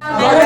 아, 네.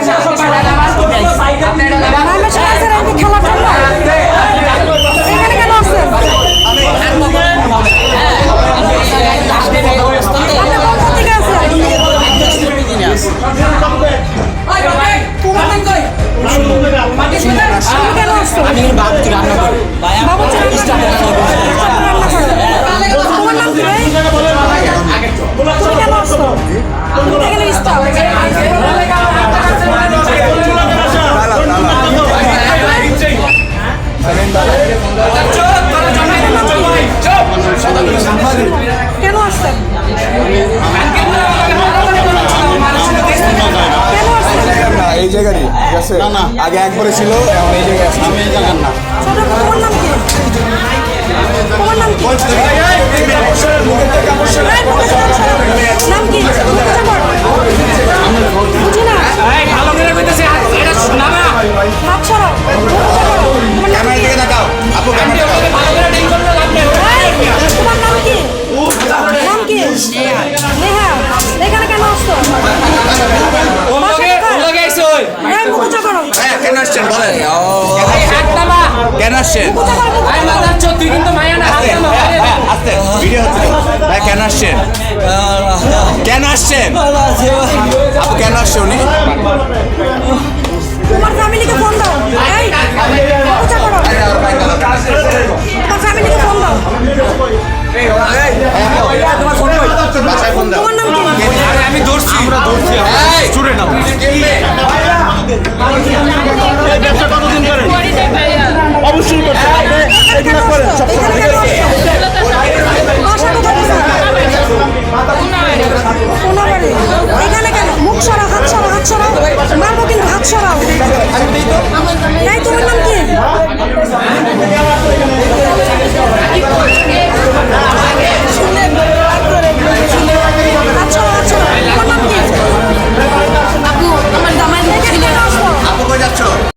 এই জায়গায় ঠিক আছে? না না। আগে একবারে ছিল এখন এই জায়গায় আমি এই জায়গার না আসছেন বলেন কেন আসছেন তুই কিন্তু মায়া না আস্তে। হ্যাঁ, হ্যাঁ, ভিডিও হচ্ছে। ভাই কেন আসছেন কেন আসছেন আপু কেন আসছে উনি? তোমার ফ্যামিলিকে ফোন দাও। এই পূজা আমি ধরছি। আমরা ধরছি।